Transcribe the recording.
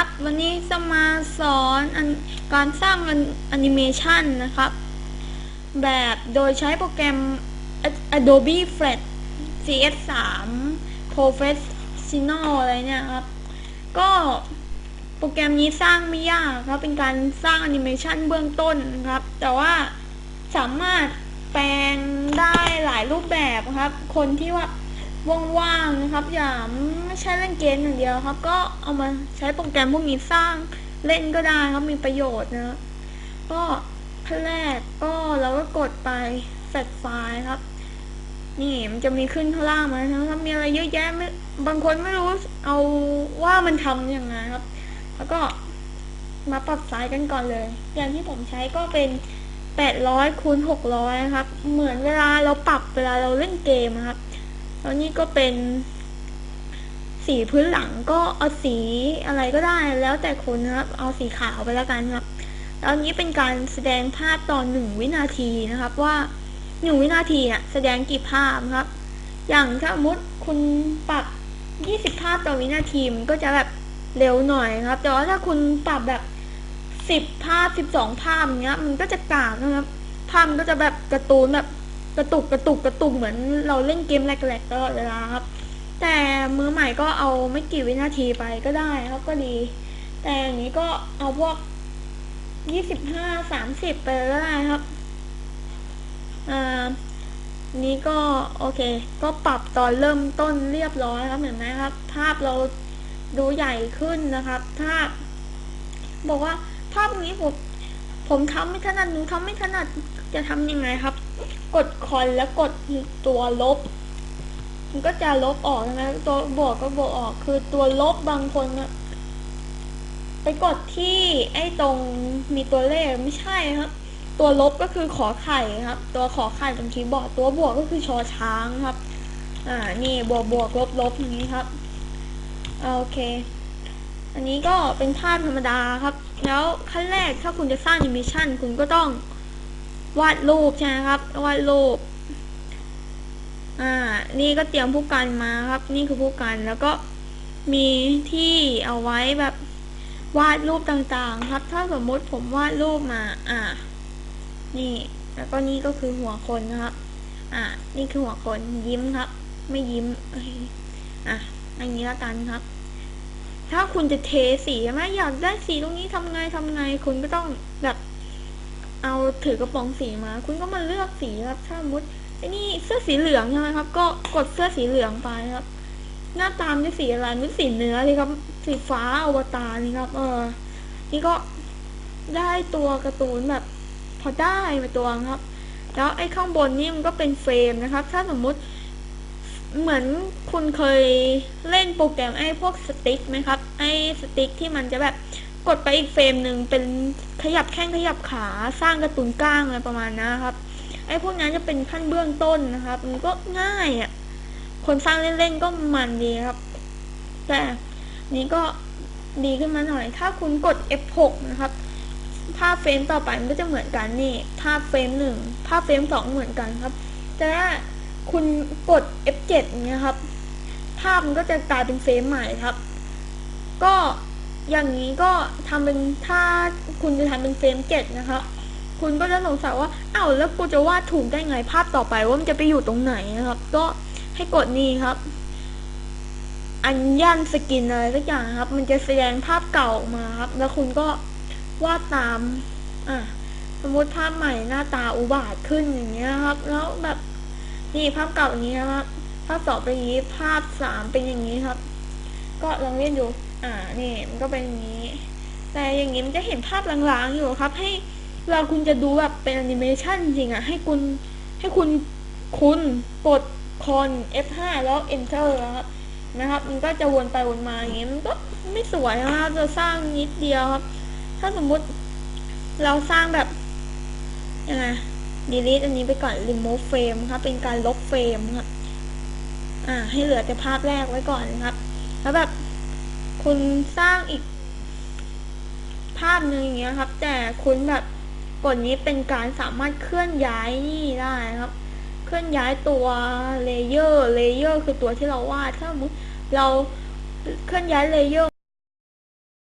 ครับ วันนี้จะมาสอนอนการสร้างแอนิเมชันนะครับ แบบโดยใช้โปรแกรม Adobe Flash CS3 Professional อะไรเนี่ยครับ ก็โปรแกรมนี้สร้างไม่ยากครับ เป็นการสร้างแอนิเมชันเบื้องต้นครับ แต่ว่าสามารถแปลงได้หลายรูปแบบครับ คนที่ว่า ว่างๆนะครับ อย่าไม่ใช่เล่นเกมอย่างเดียวครับ ก็เอามาใช้โปรแกรมพวกนี้สร้างเล่นก็ได้ครับมีประโยชน์นะก็ขั้นแรกก็เราก็กดไปแฟลชไฟล์ครับ นี่มันจะมีขึ้นข้างล่างมานะครับมีอะไรเยอะแยะไม่บางคนไม่รู้เอาว่ามันทำยังไงครับ แล้วก็มาปรับไซส์กันก่อนเลย อย่างที่ผมใช้ก็เป็น800คูณ600นะครับ เหมือนเวลาเราปรับเวลาเราเล่นเกมครับ แล้วนี่ก็เป็น สีพื้นหลังก็เอาสีอะไรก็ได้แล้วแต่คนนะครับ เอาสีขาวไปแล้วกันครับแล้วนี้เป็นการแสดงภาพตอนหนึ่งวินาทีนะครับ ว่าหนึ่งวินาทีน่ะแสดงกี่ภาพครับ อย่างถ้าสมมติคุณปรับยี่สิบภาพต่อวินาทีมันก็จะแบบเร็วหน่อยครับ แต่ว่าถ้าคุณปรับแบบสิบภาพสิบสองภาพอย่างเงี้ย มันก็จะกากนะครับ ภาพมันก็จะแบบการ์ตูนแบบ กระตุกกระตุกกระตุกเหมือนเราเล่นเกมแหลกๆตลอดเวลาครับ แต่มือใหม่ก็เอาไม่กี่วินาทีไปก็ได้ครับก็ดี แต่อย่างนี้ก็เอาพวกยี่สิบห้าสามสิบไปก็ได้ครับอ่านี้ก็โอเค ก็ปรับตอนเริ่มต้นเรียบร้อยครับเห็นไหมครับ ภาพเราดูใหญ่ขึ้นนะครับ ภาพ บอกว่าภาพนี้ผมผมทำไม่ถนัดหนูทำไม่ถนัดจะทำยังไงครับ กดคอนแล้วกดตัวลบ มันก็จะลบออกใช่ไหมตัวบวกก็บวกออก คือตัวลบบางคนเนี่ยไปกดที่ไอ้ตรงมีตัวเลขไม่ใช่ครับ ตัวลบก็คือขอไข่ครับ ตัวขอไข่บนคีย์บอร์ดตัวบวกก็คือชอช้างครับ อ่านี่บวกบวกลบลบอย่างนี้ครับโอเค อันนี้ก็เป็นภาพธรรมดาครับ แล้วขั้นแรกถ้าคุณจะสร้างแอนิเมชันคุณก็ต้อง วาดรูปใช่ไหมครับ วาดรูป อ่า นี่ก็เตรียมผู้กันมาครับ นี่คือผู้กัน แล้วก็มีที่เอาไว้แบบวาดรูปต่างๆ ครับ ถ้าสมมติผมวาดรูปมา อ่า นี่ แล้วก็นี่ก็คือหัวคนนะครับ อ่า นี่คือหัวคนยิ้มครับ ไม่ยิ้มอะอันนี้ละกันครับ ถ้าคุณจะเทสีใช่ไหมอยากได้สีตรงนี้ทำไงทำไง คุณก็ต้องแบบ ถือกระป๋องสีมา คุณก็มาเลือกสีครับ ถ้าสมมติไอ้นี่เสื้อสีเหลืองใช่ไหมครับ ก็กดเสื้อสีเหลืองไปครับ หน้าตามด้วยสีอะไรด้วยสีเนื้อเลยครับ สีฟ้าอวตารนี่ครับ เออ นี่ก็ได้ตัวการ์ตูนแบบ พอได้มาตัวครับ แล้วไอ้ข้างบนนี่มันก็เป็นเฟรมนะครับ ถ้าสมมุติเหมือนคุณเคยเล่นโปรแกรมไอ้พวกสติ๊กไหมครับ ไอ้สติ๊กที่มันจะแบบ กดไปอีกเฟรมหนึ่งเป็นขยับแข้งขยับขาสร้างกร์ตูนก้างอะไรประมาณนะครับ ไอ้พวกนั้นจะเป็นขั้นเบื้องต้นนะครับ มันก็ง่ายอะ่ะ คนสร้างเล่นๆก็มันดีครับ แต่นี้ก็ดีขึ้นมาหน่อย ถ้าคุณกด F6 นะครับ ภาพเฟรมต่อไปมันก็จะเหมือนกันนี่ ภาพเฟรมหนึ่งภาพเฟรมสองเหมือนกันครับ แต่คุณกด F7 เงี้ยครับ ภาพมันก็จะกลายเป็นเฟรมใหม่ครับ ก็ อย่างนี้ก็ทำเป็นถ้าคุณจะทำเป็นเฟรมเจ็ดนะครับคุณก็จะสงสัยว่าอ้าวแล้วกูจะวาดถูกได้ไงภาพต่อไปว่ามันจะไปอยู่ตรงไหนนะครับ ก็ให้กดนี่ครับ อันยันสกินอะไรสักอย่างครับ มันจะแสดงภาพเก่าออกมาครับ แล้วคุณก็วาดตามอะสมมติภาพใหม่หน้าตาอุบาทขึ้นอย่างเงี้ยครับ แล้วแบบนี่ภาพเก่าอย่างนี้ครับภาพสองเป็นอย่างนี้ ภาพสามเป็นอย่างนี้ครับ ก็ลองเล่นดู อ่า นี่มันก็เป็นอย่างนี้ แต่อย่างนี้มันจะเห็นภาพลางๆอยู่ครับ ให้เราคุณจะดูแบบเป็นแอนิเมชันจริงอะให้คุณให้คุณคุณกดคอน F5 แล้ว Enter นะครับนะครับ มันก็จะวนไปวนมาอย่างนี้มันก็ไม่สวยนะครับจะสร้างนิดเดียวครับ ถ้าสมมุติเราสร้างแบบยังไง delete อันนี้ไปก่อน remove frame ครับ เป็นการลบเฟรมครับ อ่า ให้เหลือแต่ภาพแรกไว้ก่อนนะครับ แล้วแบบคุณสร้างอีกภาพหนึ่งอย่างเงี้ยครับ แต่คุณแบบกดนี้เป็นการสามารถเคลื่อนย้ายนี่ได้ครับ เคลื่อนย้ายตัวเลเยอร์เลเยอร์คือตัวที่เราวาดถ้ามเราเคลื่อนย้ายเลเยอร์